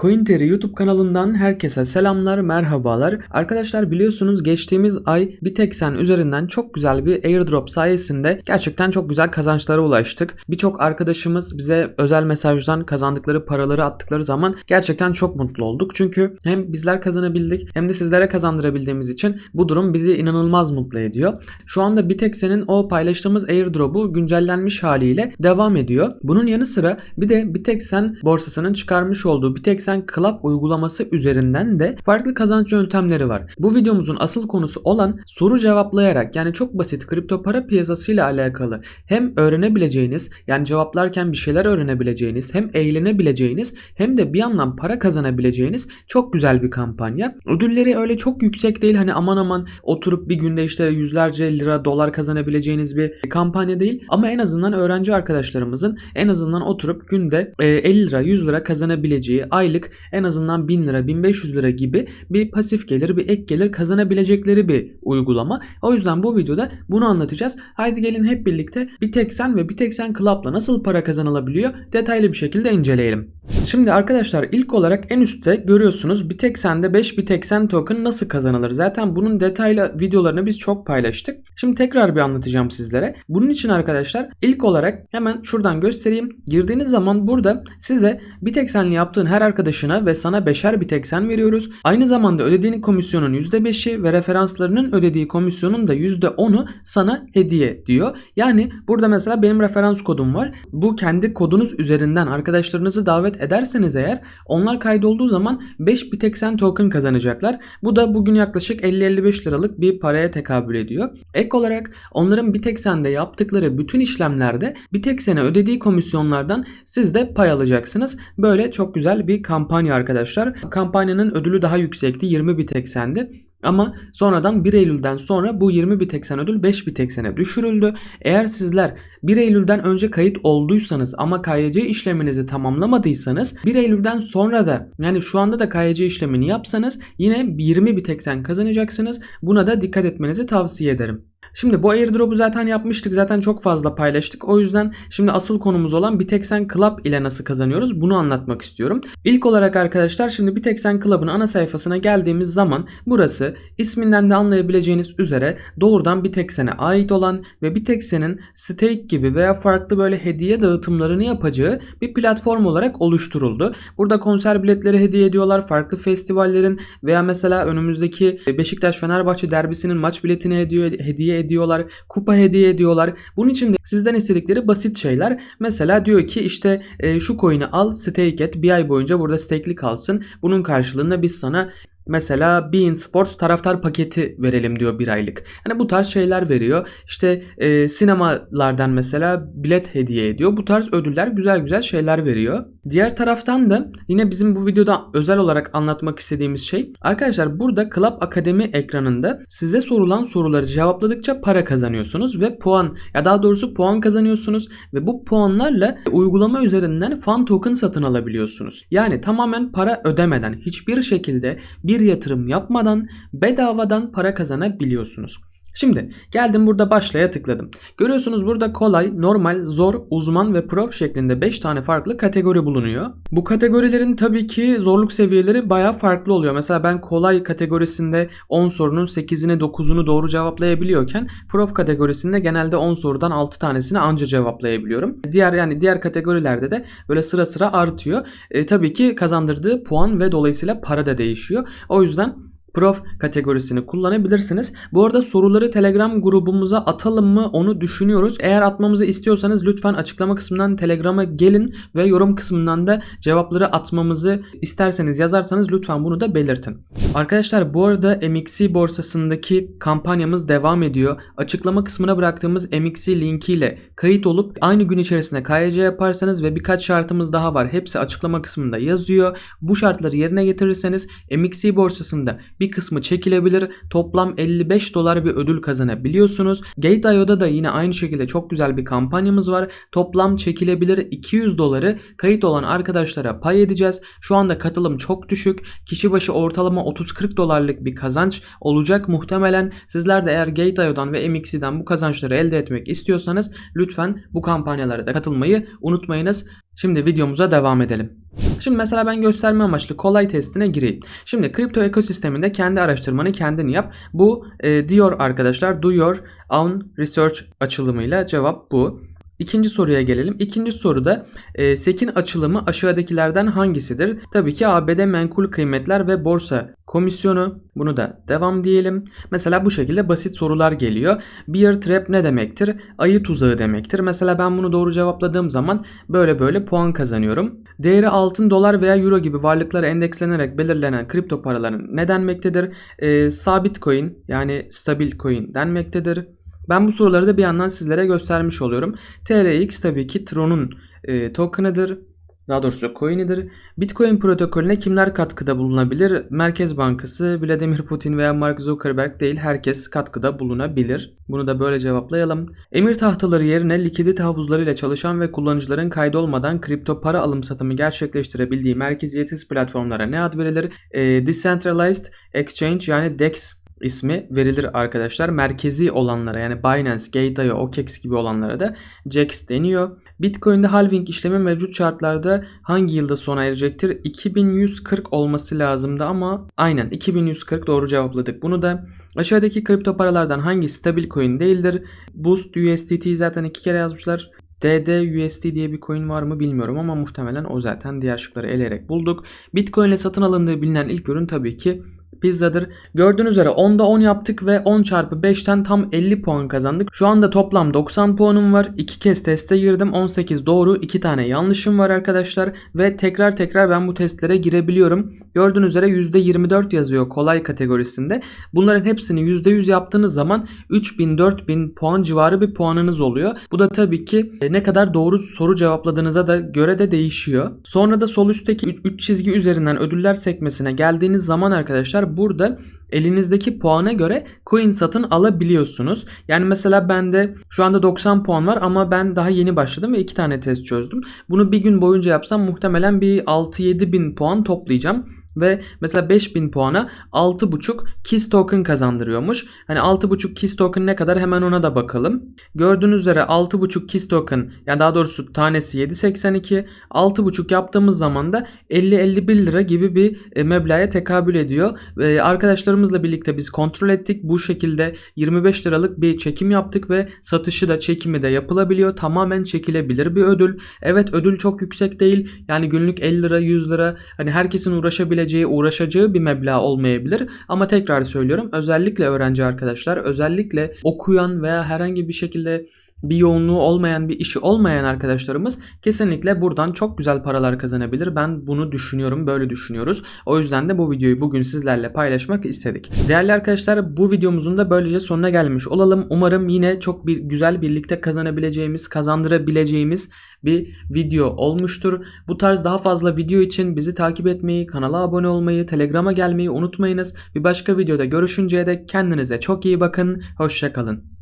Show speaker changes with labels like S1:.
S1: CoinTeri YouTube kanalından herkese selamlar, merhabalar. Arkadaşlar biliyorsunuz geçtiğimiz ay Bitexen üzerinden çok güzel bir airdrop sayesinde gerçekten çok güzel kazançlara ulaştık. Birçok arkadaşımız bize özel mesajdan kazandıkları paraları attıkları zaman gerçekten çok mutlu olduk. Çünkü hem bizler kazanabildik hem de sizlere kazandırabildiğimiz için bu durum bizi inanılmaz mutlu ediyor. Şu anda Bitexen'in o paylaştığımız airdrop'u güncellenmiş haliyle devam ediyor. Bunun yanı sıra bir de Bitexen borsasının çıkarmış olduğu Bitexen Club uygulaması üzerinden de farklı kazanç yöntemleri var. Bu videomuzun asıl konusu olan soru cevaplayarak yani çok basit kripto para piyasası ile alakalı hem öğrenebileceğiniz yani cevaplarken bir şeyler öğrenebileceğiniz hem eğlenebileceğiniz hem de bir yandan para kazanabileceğiniz çok güzel bir kampanya. Ödülleri öyle çok yüksek değil hani aman aman oturup bir günde işte yüzlerce lira dolar kazanabileceğiniz bir kampanya değil ama en azından öğrenci arkadaşlarımızın en azından oturup günde e, 50 lira 100 lira kazanabileceği aylık en azından 1000 lira 1500 lira gibi bir pasif gelir bir ek gelir kazanabilecekleri bir uygulama. O yüzden bu videoda bunu anlatacağız. Haydi gelin hep birlikte Bitexen ve Bitexen Club'la nasıl para kazanılabiliyor detaylı bir şekilde inceleyelim. Şimdi arkadaşlar ilk olarak en üstte görüyorsunuz Bitexen'de 5 Bitexen token nasıl kazanılır? Zaten bunun detaylı videolarını biz çok paylaştık. Şimdi tekrar bir anlatacağım sizlere. Bunun için arkadaşlar ilk olarak hemen şuradan göstereyim. Girdiğiniz zaman burada size Bitexen'li yaptığın her arkadaşına ve sana 5'er Bitexen veriyoruz. Aynı zamanda ödediğin komisyonun %5'i ve referanslarının ödediği komisyonun da %10'u sana hediye diyor. Yani burada mesela benim referans kodum var. Bu kendi kodunuz üzerinden arkadaşlarınızı davet ederseniz eğer onlar kaydolduğu zaman 5 Bitexen token kazanacaklar. Bu da bugün yaklaşık 50-55 liralık bir paraya tekabül ediyor. Ek olarak onların Bitexen'de yaptıkları bütün işlemlerde Bitexen'e ödediği komisyonlardan siz de pay alacaksınız. Böyle çok güzel bir kampanya arkadaşlar. Kampanyanın ödülü daha yüksekti 20 Bitexen'di. Ama sonradan 1 Eylül'den sonra bu 20 Bitexen ödül 5 Bitexen'e düşürüldü. Eğer sizler 1 Eylül'den önce kayıt olduysanız ama KYC işleminizi tamamlamadıysanız 1 Eylül'den sonra da yani şu anda da KYC işlemini yapsanız yine 20 Bitexen kazanacaksınız. Buna da dikkat etmenizi tavsiye ederim. Şimdi bu airdrop'u zaten yapmıştık. Zaten çok fazla paylaştık. O yüzden şimdi asıl konumuz olan Bitexen Club ile nasıl kazanıyoruz bunu anlatmak istiyorum. İlk olarak arkadaşlar şimdi Bitexen Club'ın ana sayfasına geldiğimiz zaman burası isminden de anlayabileceğiniz üzere doğrudan Bitexen'e ait olan ve Bitexen'in stake gibi veya farklı böyle hediye dağıtımlarını yapacağı bir platform olarak oluşturuldu. Burada konser biletleri hediye ediyorlar. Farklı festivallerin veya mesela önümüzdeki Beşiktaş Fenerbahçe derbisinin maç biletini hediye, hediye ediyorlar. Kupa hediye ediyorlar. Bunun için de sizden istedikleri basit şeyler. Mesela diyor ki işte e, şu coin'i al stake et. Bir ay boyunca burada stake'li kalsın. Bunun karşılığında biz sana Mesela Bein Sports taraftar paketi verelim diyor bir aylık. Yani bu tarz şeyler veriyor. İşte e, sinemalardan mesela bilet hediye ediyor. Bu tarz ödüller güzel güzel şeyler veriyor. Diğer taraftan da yine bizim bu videoda özel olarak anlatmak istediğimiz şey arkadaşlar burada Club Akademi ekranında size sorulan soruları cevapladıkça para kazanıyorsunuz ve puan ya daha doğrusu puan kazanıyorsunuz ve bu puanlarla uygulama üzerinden fan token satın alabiliyorsunuz. Yani tamamen para ödemeden hiçbir şekilde bir yatırım yapmadan bedavadan para kazanabiliyorsunuz. Şimdi geldim burada başlaya tıkladım. Görüyorsunuz burada kolay, normal, zor, uzman ve prof şeklinde 5 tane farklı kategori bulunuyor. Bu kategorilerin tabii ki zorluk seviyeleri baya farklı oluyor. Mesela ben kolay kategorisinde 10 sorunun 8'ini 9'unu doğru cevaplayabiliyorken prof kategorisinde genelde 10 sorudan 6 tanesini anca cevaplayabiliyorum. Diğer yani diğer kategorilerde de böyle sıra sıra artıyor. E, tabii ki kazandırdığı puan ve dolayısıyla para da değişiyor. O yüzden Prof kategorisini kullanabilirsiniz. Bu arada soruları Telegram grubumuza atalım mı onu düşünüyoruz. Eğer atmamızı istiyorsanız lütfen açıklama kısmından Telegram'a gelin ve yorum kısmından da cevapları atmamızı isterseniz yazarsanız lütfen bunu da belirtin. Arkadaşlar bu arada MXC borsasındaki kampanyamız devam ediyor. Açıklama kısmına bıraktığımız MXC linkiyle kayıt olup aynı gün içerisinde KYC yaparsanız ve birkaç şartımız daha var. Hepsi açıklama kısmında yazıyor. Bu şartları yerine getirirseniz MXC borsasında bir kısmı çekilebilir. Toplam 55 dolar bir ödül kazanabiliyorsunuz. Gate.io'da da yine aynı şekilde çok güzel bir kampanyamız var. Toplam çekilebilir 200 doları kayıt olan arkadaşlara pay edeceğiz. Şu anda katılım çok düşük. Kişi başı ortalama 30-40 dolarlık bir kazanç olacak muhtemelen. Sizler de eğer Gate.io'dan ve MXC'den bu kazançları elde etmek istiyorsanız lütfen bu kampanyalara da katılmayı unutmayınız. Şimdi videomuza devam edelim. Şimdi mesela ben gösterme amaçlı kolay testine gireyim. Şimdi kripto ekosisteminde kendi araştırmanı kendin yap. Bu e, diyor arkadaşlar do your own research açılımıyla cevap bu. İkinci soruya gelelim. İkinci soruda e, SEC'in açılımı aşağıdakilerden hangisidir? Tabii ki ABD Menkul Kıymetler ve Borsa Komisyonu. Bunu da devam diyelim. Mesela bu şekilde basit sorular geliyor. Bear trap ne demektir? Ayı tuzağı demektir. Mesela ben bunu doğru cevapladığım zaman böyle böyle puan kazanıyorum. Değeri altın, dolar veya euro gibi varlıklara endekslenerek belirlenen kripto paraların ne denmektedir? E, sabit coin yani stabil coin denmektedir. Ben bu soruları da bir yandan sizlere göstermiş oluyorum. TRX tabii ki Tron'un e, token'ıdır. Daha doğrusu coin'idir. Bitcoin protokolüne kimler katkıda bulunabilir? Merkez Bankası, Vladimir Putin veya Mark Zuckerberg değil herkes katkıda bulunabilir. Bunu da böyle cevaplayalım. Emir tahtaları yerine likidite havuzlarıyla çalışan ve kullanıcıların kaydolmadan kripto para alım satımı gerçekleştirebildiği merkeziyetsiz platformlara ne ad verilir? E, Decentralized Exchange yani DEX ismi verilir arkadaşlar. Merkezi olanlara yani Binance, Gate.io, OKEX gibi olanlara da JAX deniyor. Bitcoin'de halving işlemi mevcut şartlarda hangi yılda sona erecektir? 2140 olması lazımdı ama aynen 2140 doğru cevapladık. Bunu da aşağıdaki kripto paralardan hangi stabil coin değildir? Boost USDT zaten iki kere yazmışlar. DDUSD diye bir coin var mı bilmiyorum ama muhtemelen o zaten diğer şıkları eleyerek bulduk. Bitcoin ile satın alındığı bilinen ilk ürün tabii ki pizzadır. Gördüğünüz üzere 10'da 10 yaptık ve 10 çarpı 5'ten tam 50 puan kazandık. Şu anda toplam 90 puanım var. 2 kez teste girdim. 18 doğru 2 tane yanlışım var arkadaşlar. Ve tekrar tekrar ben bu testlere girebiliyorum. Gördüğünüz üzere %24 yazıyor kolay kategorisinde. Bunların hepsini %100 yaptığınız zaman 3000-4000 puan civarı bir puanınız oluyor. Bu da tabii ki e, ne kadar doğru soru cevapladığınıza da göre de değişiyor. Sonra da sol üstteki 3 çizgi üzerinden ödüller sekmesine geldiğiniz zaman arkadaşlar burada elinizdeki puana göre coin satın alabiliyorsunuz. Yani mesela bende şu anda 90 puan var ama ben daha yeni başladım ve 2 tane test çözdüm. Bunu bir gün boyunca yapsam muhtemelen bir 6-7 bin puan toplayacağım. Ve mesela 5000 puana 6.5 KISS token kazandırıyormuş. Hani 6.5 KISS token ne kadar hemen ona da bakalım. Gördüğünüz üzere 6.5 KISS token yani daha doğrusu tanesi 7.82. 6.5 yaptığımız zaman da 50-51 lira gibi bir e, meblağa tekabül ediyor. E, arkadaşlarımızla birlikte biz kontrol ettik. Bu şekilde 25 liralık bir çekim yaptık ve satışı da çekimi de yapılabiliyor. Tamamen çekilebilir bir ödül. Evet ödül çok yüksek değil. Yani günlük 50 lira 100 lira hani herkesin uğraşabileceği yapabileceği, uğraşacağı bir meblağ olmayabilir. Ama tekrar söylüyorum özellikle öğrenci arkadaşlar, özellikle okuyan veya herhangi bir şekilde bir yoğunluğu olmayan bir işi olmayan arkadaşlarımız kesinlikle buradan çok güzel paralar kazanabilir. Ben bunu düşünüyorum, böyle düşünüyoruz. O yüzden de bu videoyu bugün sizlerle paylaşmak istedik. Değerli arkadaşlar bu videomuzun da böylece sonuna gelmiş olalım. Umarım yine çok bir güzel birlikte kazanabileceğimiz, kazandırabileceğimiz bir video olmuştur. Bu tarz daha fazla video için bizi takip etmeyi, kanala abone olmayı, Telegram'a gelmeyi unutmayınız. Bir başka videoda görüşünceye dek kendinize çok iyi bakın. Hoşçakalın.